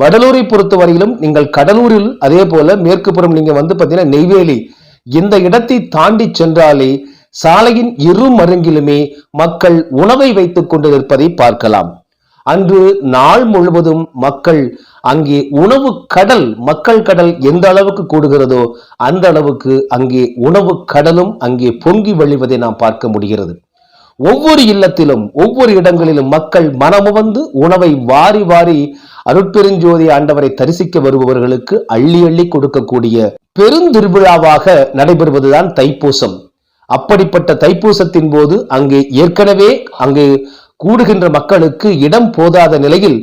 வடலூரை பொறுத்தவரையிலும் நீங்கள் கடலூரில் அதே போல மேற்கு புறம் நீங்க வந்து பாத்தீங்கன்னா நெய்வேலி இந்த இடத்தை தாண்டி சென்றாலே சாலையின் இரு மருங்கிலுமே மக்கள் உணவை வைத்துக் கொண்டு நிற்பதை பார்க்கலாம். அன்று நாள் முழுவதும் மக்கள் அங்கே உணவு கடல் மக்கள் கடல் எந்த அளவுக்கு கூடுகிறதோ அந்த அளவுக்கு அங்கே உணவு கடலும் அங்கே பொங்கி வழிவதை நாம் பார்க்க முடிகிறது. ஒவ்வொரு இல்லத்திலும் ஒவ்வொரு இடங்களிலும் மக்கள் மனமுவந்து உணவை வாரி வாரி அருட்பெருஞ்சோதி ஆண்டவரை தரிசிக்க வருபவர்களுக்கு அள்ளி அள்ளி கொடுக்கக்கூடிய பெருந்திருவிழாவாக நடைபெறுவதுதான் தைப்பூசம். அப்படிப்பட்ட தைப்பூசத்தின் போது அங்கு ஏற்கனவே அங்கு கூடுகின்ற மக்களுக்கு இடம் போதாத நிலையில்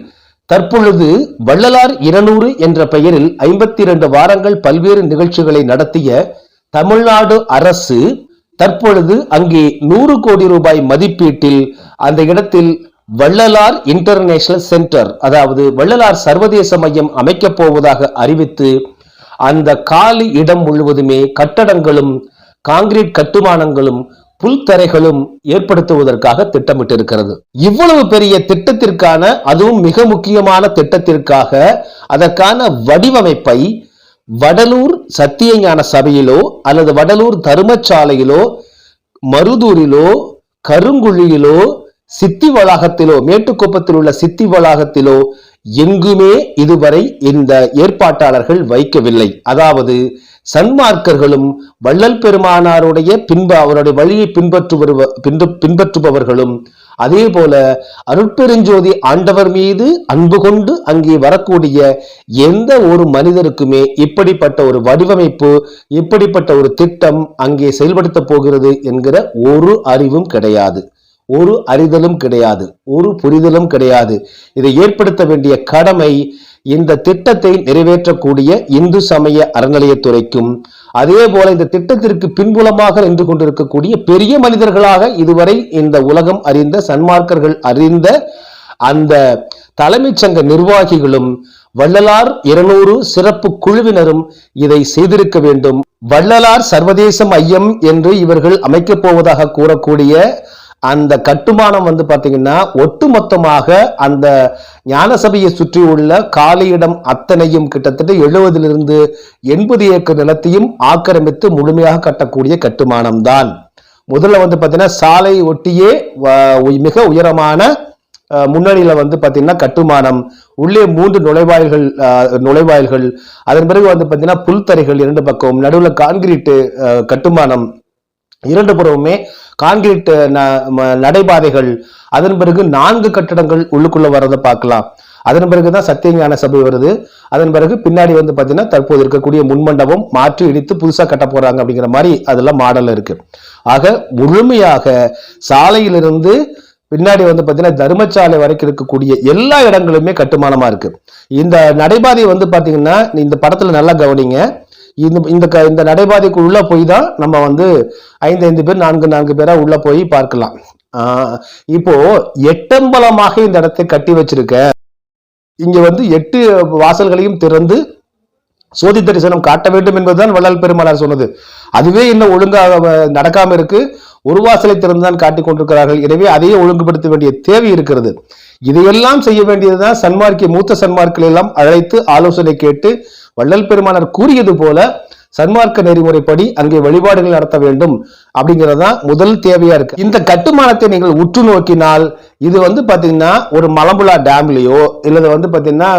தற்பொழுது வள்ளலார் இருநூறு என்ற பெயரில் ஐம்பத்தி இரண்டு வாரங்கள் பல்வேறு நிகழ்ச்சிகளை நடத்திய தமிழ்நாடு அரசு தற்பொழுது அங்கே நூறு கோடி ரூபாய் மதிப்பீட்டில் அந்த இடத்தில் வள்ளலார் இன்டர்நேஷனல் சென்டர் அதாவது வள்ளலார் சர்வதேச மையம் அமைக்கப் போவதாக அறிவித்து அந்த காலி இடம் முழுவதுமே கட்டடங்களும் காங்கிரீட் கட்டுமானங்களும் புல்தரைகளும் ஏற்படுத்துவதற்காக திட்டமிட்டிருக்கிறது. இவ்வளவு பெரிய திட்டத்திற்கான அதுவும் மிக முக்கியமான திட்டத்திற்காக அதற்கான வடிவமைப்பை வடலூர் சத்தியஞான சபையிலோ அல்லது வடலூர் தருமச்சாலையிலோ மருதூரிலோ கருங்குழியிலோ சித்தி வளாகத்திலோ மேட்டுக்குப்பத்தில் உள்ள சித்தி வளாகத்திலோ எங்குமே இதுவரை இந்த ஏற்பாட்டாளர்கள் வைக்கவில்லை. அதாவது சன்மார்க்கர்களும் வள்ளல் பெருமானாருடைய பின்பு அவருடைய வழியை பின்பற்றுபவர் பின்பு- பின்பற்றுபவர்களும் அதே போல அருட்பெருஞ்சோதி ஆண்டவர் மீது அன்பு கொண்டு அங்கே வரக்கூடிய எந்த ஒரு மனிதருக்குமே இப்படிப்பட்ட ஒரு வடிவமைப்பு இப்படிப்பட்ட ஒரு திட்டம் அங்கே செயல்படுத்த போகிறது என்கிற ஒரு அறிவும் கிடையாது. ஒரு அறிதலும் கிடையாது ஒரு புரிதலும் கிடையாது. இதை ஏற்படுத்த வேண்டிய கடமை இந்த திட்டத்தை நிறைவேற்றக்கூடிய இந்து சமய அறநிலையத்துறைக்கும் அதே போல இந்த திட்டத்திற்கு பின்புலமாக நின்று கொண்டிருக்கக்கூடிய பெரிய மனிதர்களாக இதுவரை இந்த உலகம் அறிந்த சன்மார்க்கர்கள் அறிந்த அந்த தலைமைச் சங்க நிர்வாகிகளும் வள்ளலார் இருநூறு சிறப்பு குழுவினரும் இதை செய்திருக்க வேண்டும். வள்ளலார் சர்வதேச மையம் என்று இவர்கள் அமைக்கப் போவதாக கூறக்கூடிய அந்த கட்டுமானம் வந்து பார்த்தீங்கன்னா ஒட்டுமொத்தமாக அந்த ஞானசபையை சுற்றி உள்ள காலியிடம் அத்தனையும் கிட்டத்தட்ட எழுபதிலிருந்து எண்பது ஏக்கர் நிலத்தையும் ஆக்கிரமித்து முழுமையாக கட்டக்கூடிய கட்டுமானம் தான் முதல்ல வந்து பார்த்தீங்கன்னா சாலை ஒட்டியே வ- மிக உயரமான அஹ், முன்னணியில வந்து பாத்தீங்கன்னா கட்டுமானம் உள்ளே மூன்று நுழைவாயில்கள் அஹ், நுழைவாயில்கள் அதன் பிறகு வந்து பாத்தீங்கன்னா புல்தரைகள் இரண்டு பக்கம் நடுவில் கான்கிரீட்டு அஹ், கட்டுமானம் இரண்டு புறமுமே கான்கிரீட் ந- நடைபாதைகள் அதன் பிறகு நான்கு கட்டடங்கள் உள்ளுக்குள்ள வரதை பார்க்கலாம். அதன் பிறகுதான் சத்தியஞான சபை வருது. அதன் பிறகு பின்னாடி வந்து பார்த்தீங்கன்னா தற்போது இருக்கக்கூடிய முன்மண்டபம் மாற்றி இடித்து புதுசாக கட்ட போறாங்க அப்படிங்கிற மாதிரி அதெல்லாம் மாடல் இருக்கு. ஆக முழுமையாக சாலையிலிருந்து பின்னாடி வந்து பார்த்தீங்கன்னா தர்மசாலை வரைக்கும் இருக்கக்கூடிய எல்லா இடங்களுமே கட்டுமானமாக இருக்கு. இந்த நடைபாதை வந்து பார்த்தீங்கன்னா இந்த படத்தில் நல்லா கவனிங்க. இந்த இந்த க- இந்த நடைபாதைக்கு உள்ள போய் தான் நம்ம வந்து ஐந்து ஐந்து பேர் நான்கு நான்கு பேரா உள்ள போய் பார்க்கலாம். ஆஹ் இப்போ எட்டம்பலமாக இந்த இடத்தை கட்டி வச்சிருக்க இங்க வந்து எட்டு வாசல்களையும் திறந்து சோதி தரிசனம் காட்ட வேண்டும் என்பதுதான் வள்ளல் பெருமானார் சொன்னது. அதுவே இன்னும் ஒழுங்காக நடக்காம இருக்கு. ஒரு வாசலை திறந்துதான் காட்டிக் கொண்டிருக்கிறார்கள். எனவே அதையே ஒழுங்குபடுத்த வேண்டிய தேவை இருக்கிறது. இதையெல்லாம் செய்ய வேண்டியதுதான் சன்மார்க்கிய மூத்த சன்மார்க்களை எல்லாம் அழைத்து ஆலோசனை கேட்டு வள்ளல் பெருமானர் கூறியது போல சன்மார்க்க நெறிமுறைப்படி அங்கே வழிபாடுகள் நடத்த வேண்டும் அப்படிங்கிறது தான் முதல் தேவையா இருக்கு. இந்த கட்டுமானத்தை நீங்கள் உற்று நோக்கினால் இது வந்து பாத்தீங்கன்னா ஒரு மலம்புலா டேம்லயோ இல்லது வந்து பாத்தீங்கன்னா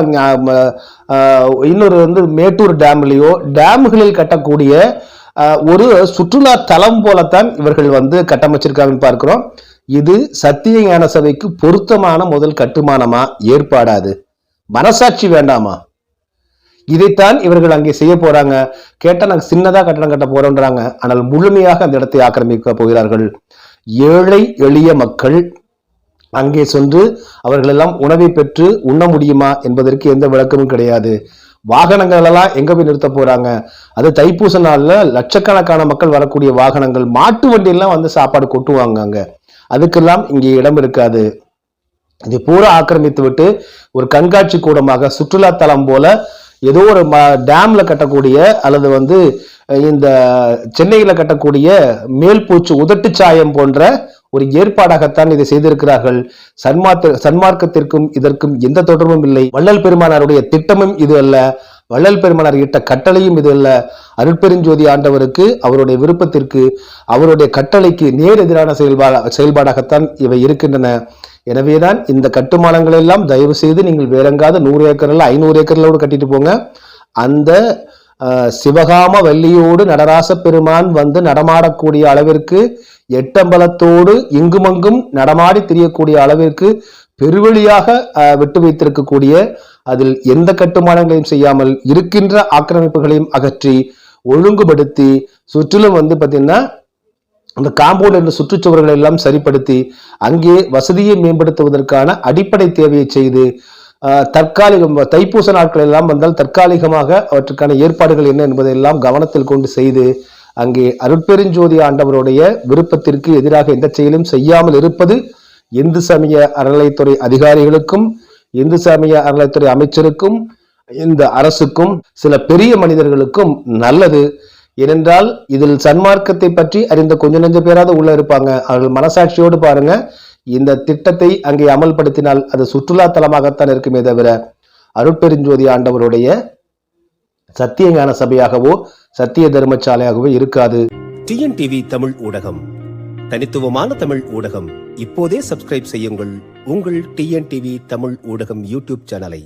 இன்னொரு வந்து மேட்டூர் டேம்லயோ டேம்களில் கட்டக்கூடிய ஒரு சுற்றுலா தலம் போலத்தான் இவர்கள் வந்து கட்டமைச்சிருக்காங்கன்னு பார்க்கிறோம். இது சத்திய ஞான சபைக்கு பொருத்தமான முதல் கட்டுமானமா? ஏற்பாடாது. மனசாட்சி வேண்டாமா? இதைத்தான் இவர்கள் அங்கே செய்ய போறாங்க. கேட்டா நாங்க சின்னதா கட்டணம் கட்ட போறோம்ன்றாங்க. ஆனால் முழுமையாக அந்த இடத்தை ஆக்கிரமிக்க போகிறார்கள். ஏழை எளிய மக்கள் அங்கே சென்று அவர்கள் எல்லாம் உணவை பெற்று உண்ண முடியுமா என்பதற்கு எந்த விளக்கமும் கிடையாது. வாகனங்கள் எல்லாம் எங்க போய் நிறுத்த போறாங்க? அது தைப்பூச நாள்ல லட்சக்கணக்கான மக்கள் வரக்கூடிய வாகனங்கள் மாட்டு வண்டியெல்லாம் வந்து சாப்பாடு கொட்டுவாங்க அங்க. அதுக்கெல்லாம் இங்கே இடம் இருக்காது. இது பூரா ஆக்கிரமித்து விட்டு ஒரு கண்காட்சி கூடமாக சுற்றுலா தலம் போல ஏதோ ஒரு ம- டேம்ல கட்டக்கூடிய அல்லது வந்து இந்த சென்னையில் கட்டக்கூடிய மேல்பூச்சு உதட்டு சாயம் போன்ற ஒரு ஏற்பாடாகத்தான் இதை செய்திருக்கிறார்கள். சன்மார்க்க சன்மார்க்கத்திற்கும் இதற்கும் எந்த தொடர்பும் இல்லை. வள்ளல் பெருமானாருடைய திட்டமும் இது அல்ல. வள்ளல் பெருமானார் இட்ட கட்டளையும் இது அல்ல. அருட்பெருஞ்சோதி ஆண்டவருக்கு அவருடைய விருப்பத்திற்கு அவருடைய கட்டளைக்கு நேர் எதிரான செயல்பா செயல்பாடாகத்தான் இவை இருக்கின்றன. எனவேதான் இந்த கட்டுமானங்கள் எல்லாம் தயவு செய்து நீங்கள் வேறங்காத நூறு ஏக்கர்ல ஐநூறு ஏக்கர்ல கூட கட்டிட்டு போங்க. அந்த சிவகாம வள்ளியோடு நடராச பெருமான் வந்து நடமாடக்கூடிய அளவிற்கு எட்டம்பலத்தோடு இங்குமங்கும் நடமாடி திரியக்கூடிய அளவிற்கு பெருவழியாக விட்டு வைத்திருக்கக்கூடிய அதில் எந்த கட்டுமானங்களையும் செய்யாமல் இருக்கின்ற ஆக்கிரமிப்புகளையும் அகற்றி ஒழுங்குபடுத்தி சுற்றிலும் வந்து பார்த்தீங்கன்னா அந்த காம்பவுண்ட் என்ற சுற்றுச்சுவர்களை எல்லாம் சரிப்படுத்தி அங்கே வசதியை மேம்படுத்துவதற்கான அடிப்படை தேவையை செய்து தற்காலிகம் தைப்பூச நாட்கள் எல்லாம் வந்தால் தற்காலிகமாக அவற்றுக்கான ஏற்பாடுகள் என்ன என்பதை எல்லாம் கவனத்தில் கொண்டு செய்து அங்கே அருட்பெருஞ்சோதி ஆண்டவருடைய விருப்பத்திற்கு எதிராக எந்த செயலும் செய்யாமல் இருப்பது இந்து சமய அறநிலைத்துறை அதிகாரிகளுக்கும் இந்து சமய அறநிலைத்துறை அமைச்சருக்கும் இந்த அரசுக்கும் சில பெரிய மனிதர்களுக்கும் நல்லது. ஏனென்றால் இதில் சன்மார்க்கத்தை பற்றி அறிந்த கொஞ்ச நெஞ்ச பேராவது உள்ள இருப்பாங்க. அவர்கள் மனசாட்சியோடு பாருங்க. இந்த திட்டத்தை அங்கே அமல்படுத்தினால் அது சுற்றுலா தலமாகத்தான் இருக்குமே தவிர அருட்பெருஞ்சோதி ஆண்டவருடைய சத்திய ஞான சபையாகவோ சத்திய தர்மசாலையாகவோ இருக்காது. டிஎன்டிவி தமிழ் ஊடகம். தனித்துவமான தமிழ் ஊடகம். இப்போதே சப்ஸ்கிரைப் செய்யுங்கள். உங்கள் டிஎன்டிவி தமிழ் ஊடகம் யூடியூப் சேனலை.